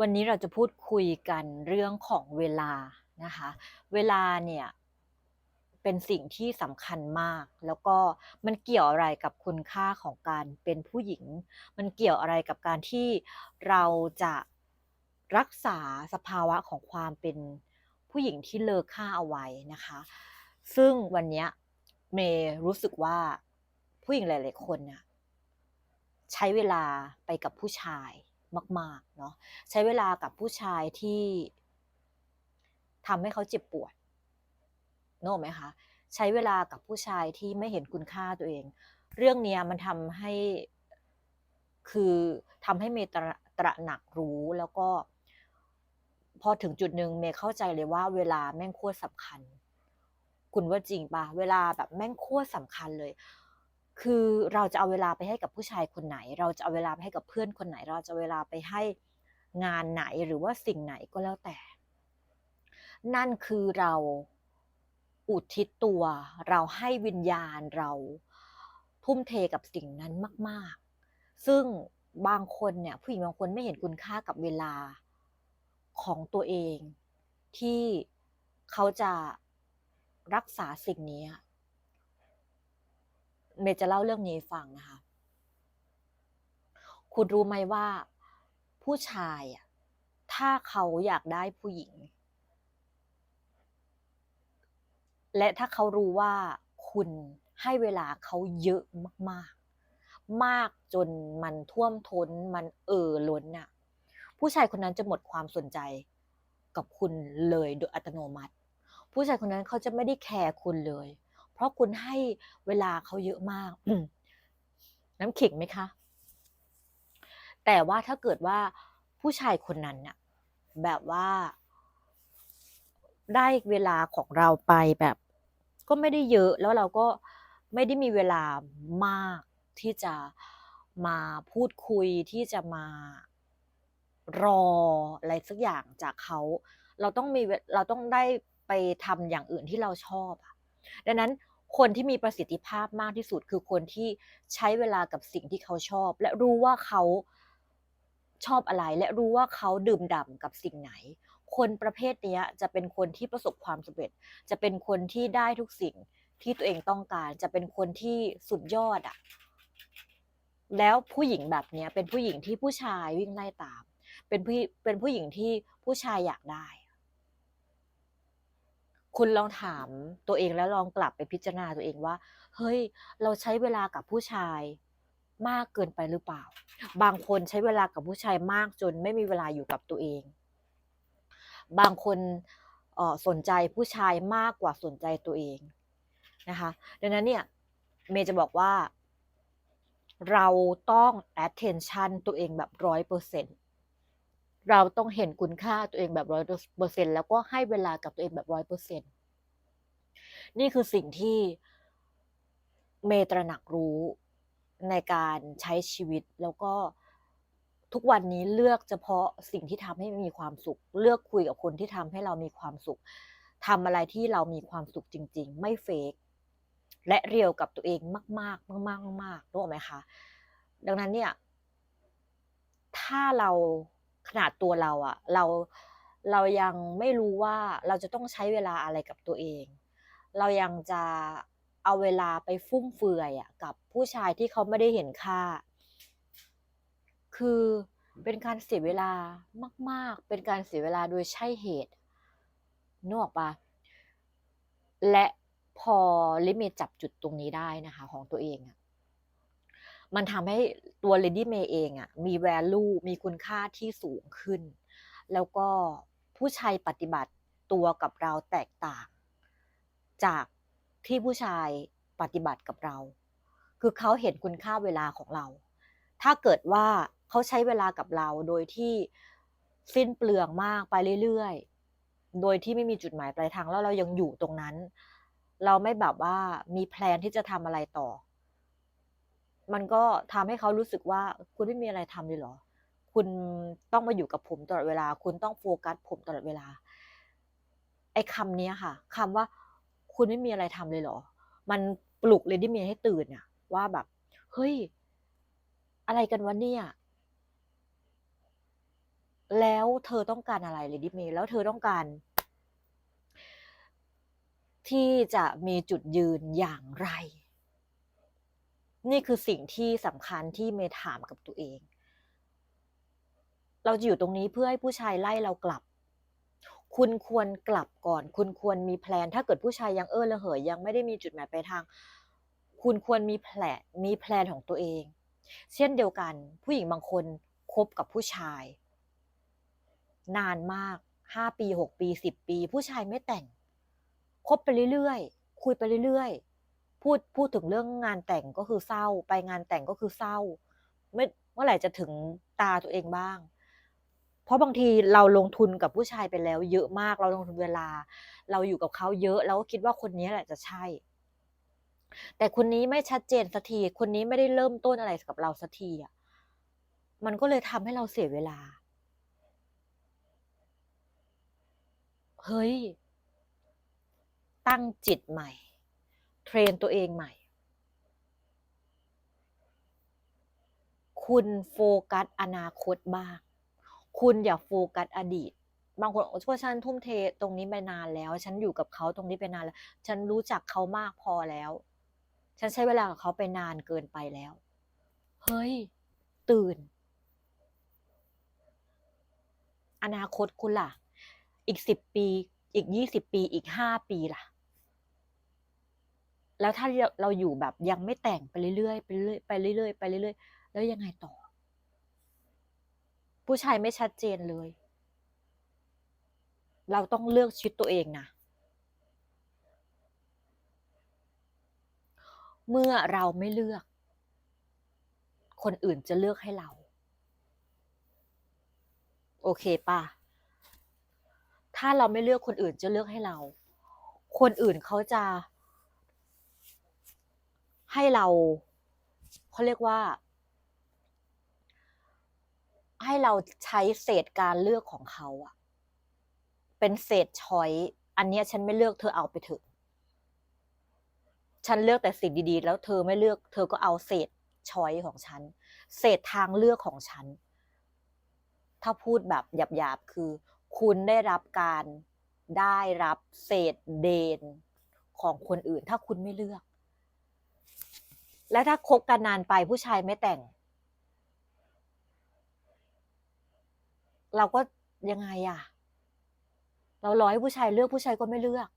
วันนี้เราจะพูดคุยกันเรื่องของเวลานะคะ เวลาเนี่ยเป็นสิ่งที่สำคัญมาก แล้วก็มันเกี่ยวอะไรกับคุณค่าของการเป็นผู้หญิง มันเกี่ยวอะไรกับการที่เราจะรักษาสภาวะของความเป็นผู้หญิงที่เลอค่าเอาไว้นะคะ ซึ่งวันนี้เมย์รู้สึกว่าผู้หญิงหลาย ๆ คนน่ะใช้เวลาไปกับผู้ชาย มากๆเนาะใช้เวลากับผู้ชายที่ทำให้เขาเจ็บปวดนึกออกไหมคะใช้เวลากับผู้ชายที่ไม่เห็นคุณค่าตัวเอง เรื่องเนี้ยมันทำให้คือทำให้เมย์ตระตระหนักรู้แล้วก็ พอถึงจุดหนึ่งเมย์เข้าใจเลยว่าเวลาแม่งโคตรสำคัญ คุณว่าจริงปะเวลาแบบแม่งโคตรสำคัญเลย คือเราจะเอาเวลาไปให้กับผู้ชายคนไหน เราจะเอาเวลาไปให้กับเพื่อนคนไหน เราจะเอาเวลาไปให้งานไหนหรือว่าสิ่งไหนก็แล้วแต่ นั่นคือเราอุทิศตัว เราให้วิญญาณเราทุ่มเทกับสิ่งนั้นมาก ๆ ซึ่งบางคนเนี่ยผู้หญิงบางคนไม่เห็นคุณค่ากับเวลาของตัวเอง ที่เขาจะรักษาสิ่งนี้ เมย์จะเล่าเรื่องนี้ฟังนะคะ คุณรู้ไหมว่า ผู้ชายอะถ้าเขาอยากได้ผู้หญิง และถ้าเขารู้ว่าคุณให้เวลาเขาเยอะมากๆ มากจนมันท่วมท้นมันเอ่อล้นน่ะผู้ชายคนนั้นจะหมดความสนใจกับคุณเลยโดยอัตโนมัติ ผู้ชายคนนั้นเขาจะไม่ได้แคร์คุณเลย ราะคุณให้เวลาเขาเยอะมากน้ำขิงไหมคะ แต่ว่าถ้าเกิดว่าผู้ชายคนนั้นน่ะ แบบว่า ได้เวลาของเราไปแบบ ก็ไม่ได้เยอะแล้วเราก็ไม่ได้มีเวลามากที่จะมาพูดคุยที่จะมารออะไรสักอย่างจากเขา เราต้องมีเวเราต้องได้ไปทำอย่างอื่นที่เราชอบอะดังนั้น คนที่มีประสิทธิภาพมากที่สุด คือคนที่ใช้เวลากับสิ่งที่เขาชอบ และรู้ว่าเขาชอบอะไร และรู้ว่าเขาดื่มด่ำกับสิ่งไหน คนประเภทนี้จะเป็นคนที่ประสบความสำเร็จ จะเป็นคนที่ได้ทุกสิ่งที่ตัวเองต้องการ จะเป็นคนที่สุดยอดอะแล้วผู้หญิงแบบนี้เป็นผู้หญิงที่ผู้ชายวิ่งไล่ตาม เป็นผู้เป็นผู้หญิงที่ผู้ชายอยากได้ คุณลองถามตัวเองแล้วลองกลับไปพิจารณาตัวเองว่า เฮ้ย เราใช้เวลากับผู้ชายมากเกินไปหรือเปล่า?บางคนใช้เวลากับผู้ชายมากจนไม่มีเวลาอยู่กับตัวเอง บางคนสนใจผู้ชายมากกว่าสนใจตัวเองนะคะ ดังนั้นเนี่ยเมย์จะบอกว่า เราต้อง attention ตัวเองแบบ100%เปอร์เซ็นต เราต้องเห็นคุณค่าตัวเองแบบ100%แล้วก็ให้เวลากับตัวเองแบบ100%นี่คือสิ่งที่เมตระหนักรู้ในการใช้ชีวิตแล้วก็ทุกวันนี้เลือกเฉพาะสิ่งที่ทำให้มีความสุข เลือกคุยกับคนที่ทำให้เรามีความสุขทำอะไรที่เรามีความสุขจริง ๆ ไม่ fake และเรียลกับตัวเองมาก ๆ มาก ๆ มากๆนึกออกไหมคะ ดังนั้นเนี่ย ถ้าเรา ขนาดตัวเราอะเราเรายังไม่รู้ว่าเราจะต้องใช้เวลาอะไรกับตัวเอง เรายังจะเอาเวลาไปฟุ่มเฟือยอะกับผู้ชายที่เขาไม่ได้เห็นค่า คือเป็นการเสียเวลามาก ๆ เป็นการเสียเวลาโดยใช่เหตุนึกออกปล่า?และพอลิมิตจับจุดตรงนี้ได้นะคะ ของตัวเองอะ มันทำให้ตัว Lady May เองอะมี value มีคุณค่าที่สูงขึ้น แล้วก็ผู้ชายปฏิบัติตัวกับเราแตกต่าง จากที่ผู้ชายปฏิบัติกับเรา คือเขาเห็นคุณค่าเวลาของเรา ถ้าเกิดว่าเขาใช้เวลากับเราโดยที่สิ้นเปลืองมากไปเรื่อยๆ โดยที่ไม่มีจุดหมายปลายทางแล้วเรายังอยู่ตรงนั้น เราไม่แบบว่ามีแพลนที่จะทำอะไรต่อ มันก็ทำให้เขารู้สึกว่าคุณไม่มีอะไรทำเลยเหรอ?คุณต้องมาอยู่กับผมตลอดเวลา คุณต้องโฟกัสผมตลอดเวลา ไอ้คำนี้ค่ะคำว่าคุณไม่มีอะไรทำเลยเหรอ?มันปลุก Lady May ให้ตื่นอะว่าแบบ เฮ้ย อะไรกันวะเนี่ย?แล้วเธอต้องการอะไร Lady May แล้วเธอต้องการ ที่จะมีจุดยืนอย่างไร นี่คือสิ่งที่สำคัญที่เมย์ถามกับตัวเอง เราจะอยู่ตรงนี้เพื่อให้ผู้ชายไล่เรากลับ คุณควรกลับก่อน คุณควรมีแพลน ถ้าเกิดผู้ชายยังเออระเหยยังไม่ได้มีจุดหมายปลายทาง คุณควรมีแผนมีแพลนของตัวเอง เช่นเดียวกัน ผู้หญิงบางคนคบกับผู้ชาย นานมากห้าปีหกปีสิบปี ผู้ชายไม่แต่งคบไปเรื่อยๆคุยไปเรื่อยๆ พูดพูดถึงเรื่องงานแต่งก็คือเศร้า ไปงานแต่งก็คือเศร้าไม่เมื่อไหร่จะถึงตาตัวเองบ้าง เพราะบางทีเราลงทุนกับผู้ชายไปแล้ว เยอะมากเราลงทุนเวลา เราอยู่กับเขาเยอะเราก็คิดว่าคนนี้แหละจะใช่ แต่คนนี้ไม่ชัดเจนสักทีคนนี้ไม่ได้เริ่มต้นอะไรกับเราสักทีอะมันก็เลยทำให้เราเสียเวลา เฮ้ย ตั้งจิตใหม่ รนตัวเองใหม่ คุณโฟกัสอนาคตบ้าง คุณอย่าโฟกัสอดีต บางคนโอ้ว่าฉันทุ่มเทตรงนี้ไปนานแล้ว ฉันอยู่กับเขาตรงนี้ไปนานแล้ว ฉันรู้จักเขามากพอแล้ว ฉันใช้เวลากับเขาไปนานเกินไปแล้ว เฮ้ย ตื่น อนาคตคุณล่ะ อีกสิบปี อีกยี่สิบปี อีกห้าปีล่ะ แล้วถ้าเราอยู่แบบยังไม่แต่งไปเรื่อยๆไปเรื่อยไปเรื่อยๆไปเรื่อยๆแล้วยังไงต่อ ผู้ชายไม่ชัดเจนเลย เราต้องเลือกชีวิตตัวเองนะเมื่อเราไม่เลือก คนอื่นจะเลือกให้เรา โอเคป่ะ ถ้าเราไม่เลือกคนอื่นจะเลือกให้เรา คนอื่นเขาจะ ให้เราเขาเรียกว่า ให้เราใช้เศษการเลือกของเขาอะเป็นเศษช้อย อันเนี้ยฉันไม่เลือกเธอเอาไปเถอะ ฉันเลือกแต่สิ่งดีๆ แล้วเธอไม่เลือก เธอก็เอาเศษช้อยของฉัน เศษทางเลือกของฉัน ถ้าพูดแบบหยาบๆ คือ คุณได้รับการได้รับเศษเดนของคนอื่น ถ้าคุณไม่เลือก และถ้าคบกันนานไปผู้ชายไม่แต่ง เราก็ยังไงอะเรารอให้ผู้ชายเลือกผู้ชายก็ไม่เลือก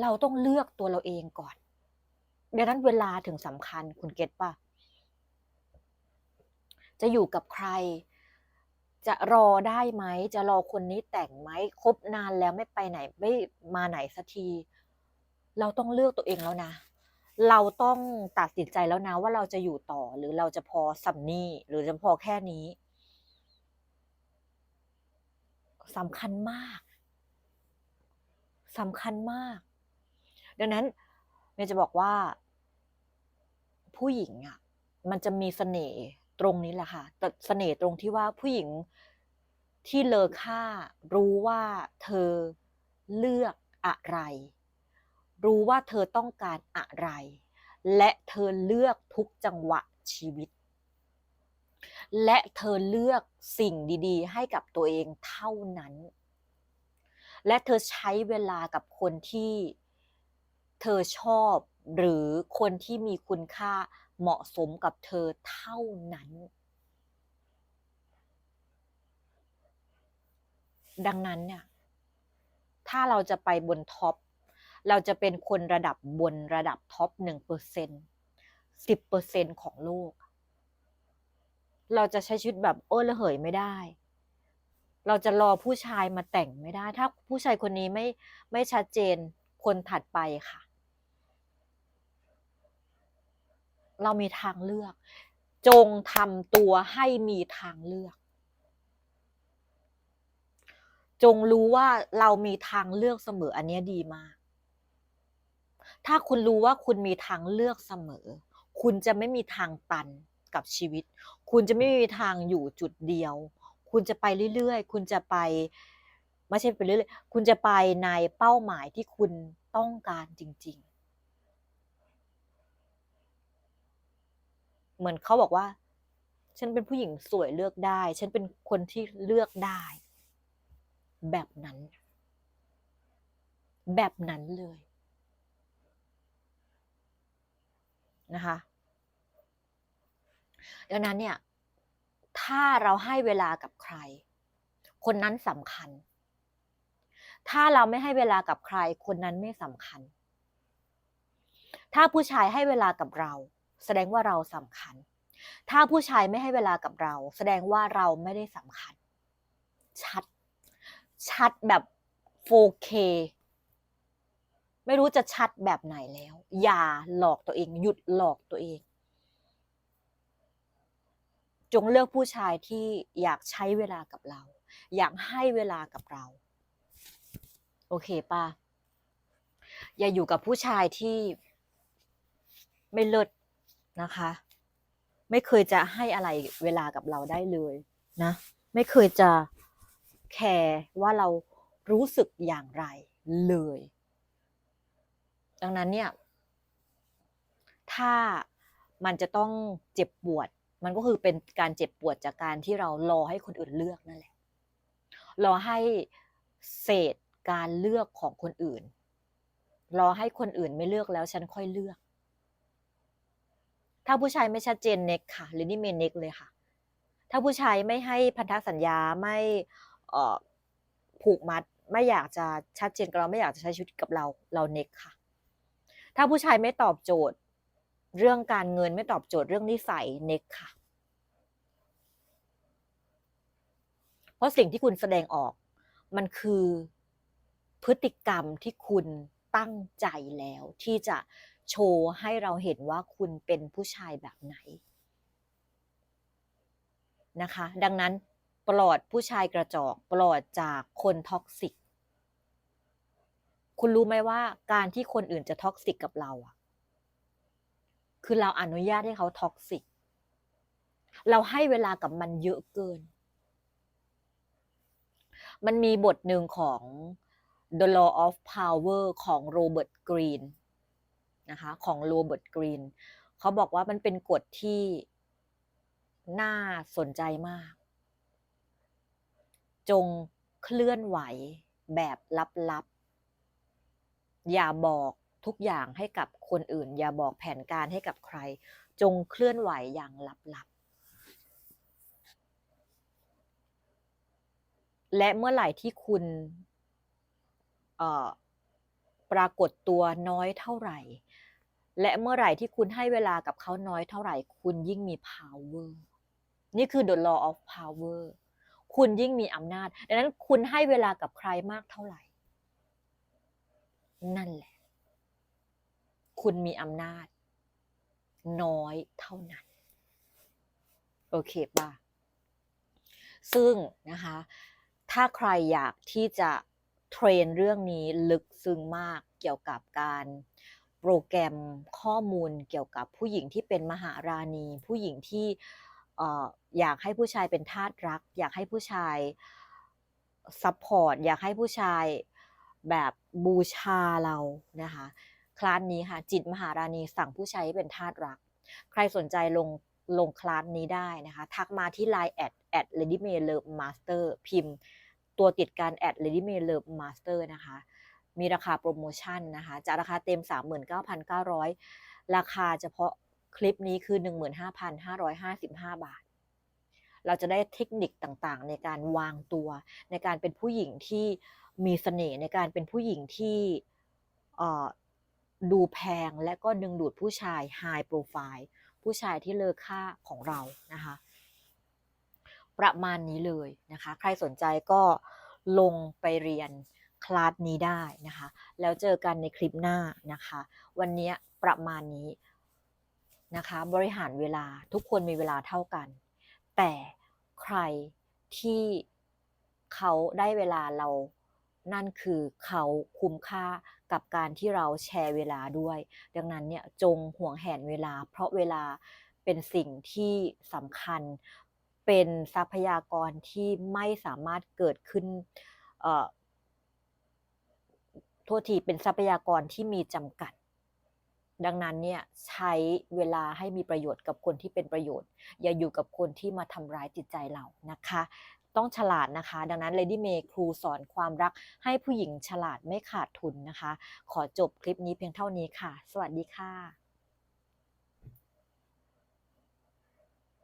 เราต้องเลือกตัวเราเองก่อนดังนั้นเวลาถึงสำคัญคุณเก็ตป่ะ จะอยู่กับใคร จะรอได้ไหม จะรอคนนี้แต่งไหมคบนานแล้วไม่ไปไหน ไม่มาไหนสักที เราต้องเลือกตัวเองแล้วนะ เราต้องตัดสินใจแล้วนะว่าเราจะอยู่ต่อหรือเราจะพอสัมนี่หรือจะพอแค่นี้สำคัญมากสำคัญมาก ดังนั้นเมย์จะบอกว่า ผู้หญิงอะ มันจะมีเสน่ห์ตรงนี้แหละค่ะแต่เสน่ห์ตรงที่ว่าผู้หญิงที่เลอค่ารู้ว่าเธอเลือกอะไร รู้ว่าเธอต้องการอะไร และเธอเลือกทุกจังหวะชีวิต และเธอเลือกสิ่งดีๆ ให้กับตัวเองเท่านั้น และเธอใช้เวลากับคนที่เธอชอบหรือคนที่มีคุณค่าเหมาะสมกับเธอเท่านั้น ดังนั้นเนี่ย ถ้าเราจะไปบนท็อป เราจะเป็นคนระดับบนระดับท็อปหนึ่งเปอร์เซ็นสิบเปอร์เซ็นของโลก เราจะใช้ชีวิตแบบเออระเหยไม่ได้ เราจะรอผู้ชายมาแต่งไม่ได้ ถ้าผู้ชายคนนี้ไม่ไม่ชัดเจนคนถัดไปค่ะ เรามีทางเลือก จงทำตัวให้มีทางเลือกจงรู้ว่าเรามีทางเลือกเสมออันนี้ดีมาก ถ้าคุณรู้ว่าคุณมีทางเลือกเสมอ คุณจะไม่มีทางตันกับชีวิต คุณจะไม่มีทางอยู่จุดเดียว คุณจะไปเรื่อยๆ คุณจะไปไม่ใช่ไปเรื่อยๆ คุณจะไปในเป้าหมายที่คุณต้องการจริง ๆ เหมือนเขาบอกว่า ฉันเป็นผู้หญิงสวยเลือกได้ ฉันเป็นคนที่เลือกได้ แบบนั้น แบบนั้นเลย นะคะดังนั้นเนี่ย ถ้าเราให้เวลากับใคร คนนั้นสำคัญ ถ้าเราไม่ให้เวลากับใคร คนนั้นไม่สำคัญ ถ้าผู้ชายให้เวลากับเรา แสดงว่าเราสำคัญ ถ้าผู้ชายไม่ให้เวลากับเรา แสดงว่าเราไม่ได้สำคัญ ชัด ชัดแบบ 4K ไม่รู้จะชัดแบบไหนแล้ว อย่าหลอกตัวเอง หยุดหลอกตัวเอง จงเลือกผู้ชายที่อยากใช้เวลากับเรา อยากให้เวลากับเรา โอเคป่ะอย่าอยู่กับผู้ชายที่ไม่เลิศนะคะ ไม่เคยจะให้อะไรเวลากับเราได้เลยนะ ไม่เคยจะแคร์ว่าเรารู้สึกอย่างไรเลย ดังนั้นเนี่ย ถ้ามันจะต้องเจ็บปวด มันก็คือเป็นการเจ็บปวดจากการที่เรารอให้คนอื่นเลือกนั่นแหละ รอให้เศษการเลือกของคนอื่น รอให้คนอื่นไม่เลือกแล้วฉันค่อยเลือก ถ้าผู้ชายไม่ชัดเจนเน็กค่ะหรือนี่เมนเน็กเลยค่ะ ถ้าผู้ชายไม่ให้พันธสัญญาไม่ผูกมัดไม่อยากจะชัดเจนกับเราไม่อยากจะใช้ชีวิตกับเราเราเน็กค่ะ ถ้าผู้ชายไม่ตอบโจทย์ เรื่องการเงินไม่ตอบโจทย์เรื่องนิสัยเน็กค่ะ เพราะสิ่งที่คุณแสดงออก มันคือพฤติกรรมที่คุณตั้งใจแล้วที่จะโชว์ให้เราเห็นว่าคุณเป็นผู้ชายแบบไหนนะคะ ดังนั้นปลอดผู้ชายกระจอกปลอดจากคนท็อกซิก คุณรู้ไหมว่าการที่คนอื่นจะท็อกซิกกับเราอะคือเราอนุญาตให้เขาท็อกซิก เราให้เวลากับมันเยอะเกิน มันมีบทหนึ่งของ The Law of Power ของโรเบิร์ตกรีนนะคะของโรเบิร์ตกรีนเขาบอกว่ามันเป็นกฎที่น่าสนใจมาก จงเคลื่อนไหวแบบลับๆ อย่าบอกทุกอย่างให้กับคนอื่น อย่าบอกแผนการให้กับใคร จงเคลื่อนไหวอย่างลับๆ และเมื่อไหร่ที่คุณปรากฏตัวน้อยเท่าไหร่ และเมื่อไหร่ที่คุณให้เวลากับเขาน้อยเท่าไหร่ คุณยิ่งมี power นี่คือ the law of power คุณยิ่งมีอำนาจ ดังนั้นคุณให้เวลากับใครมากเท่าไหร่ นั่นแหละ คุณมีอำนาจ น้อยเท่านั้น โอเคป่ะ ซึ่งนะคะ ถ้าใครอยากที่จะเทรนเรื่องนี้ลึกซึ้งมากเกี่ยวกับการโปรแกรมข้อมูลเกี่ยวกับผู้หญิงที่เป็นมหาราณี ผู้หญิงที่อยากให้ผู้ชายเป็นทาสรัก อยากให้ผู้ชายซัพพอร์ตอยากให้ผู้ชาย แบบบูชาเรานะคะคลาสนี้ค่ะ จิตมหาราณีสั่งผู้ชายให้เป็นทาสรัก ใครสนใจลงลงคลาสนี้ได้นะคะ ทักมาที่ Line แอดแอด Lady May Love Master พิมพ์ ตัวติดการแอด Lady May Love Master นะคะ มีราคาโปรโมชั่นนะคะจากราคาเต็ม 39,900 ราคาเฉพาะคลิปนี้คือ 15,555 บาท เราจะได้เทคนิคต่างๆ ในการวางตัวในการเป็นผู้หญิงที่ มีเสน่ห์ในการเป็นผู้หญิงที่ดูแพงและก็ดึงดูดผู้ชายไฮโปรไฟล์ผู้ชายที่เลอค่าของเรานะคะ ประมาณนี้เลยนะคะ ใครสนใจก็ลงไปเรียนคลาสนี้ได้นะคะ แล้วเจอกันในคลิปหน้านะคะ วันนี้ประมาณนี้นะคะ บริหารเวลาทุกคนมีเวลาเท่ากัน แต่ใครที่เขาได้เวลาเรา นั่นคือเขาคุ้มค่ากับการที่เราแชร์เวลาด้วย ดังนั้นเนี่ยจงห่วงแหนเวลา เพราะเวลาเป็นสิ่งที่สำคัญ เป็นทรัพยากรที่ไม่สามารถเกิดขึ้นโทษทีเป็นทรัพยากรที่มีจำกัด ดังนั้นเนี่ยใช้เวลาให้มีประโยชน์กับคนที่เป็นประโยชน์ อย่าอยู่กับคนที่มาทำร้ายจิตใจเรานะคะ ต้องฉลาดนะคะ ดังนั้น Lady May ครูสอนความรักให้ผู้หญิงฉลาดไม่ขาดทุนนะคะ ขอจบคลิปนี้เพียงเท่านี้ค่ะ สวัสดีค่ะ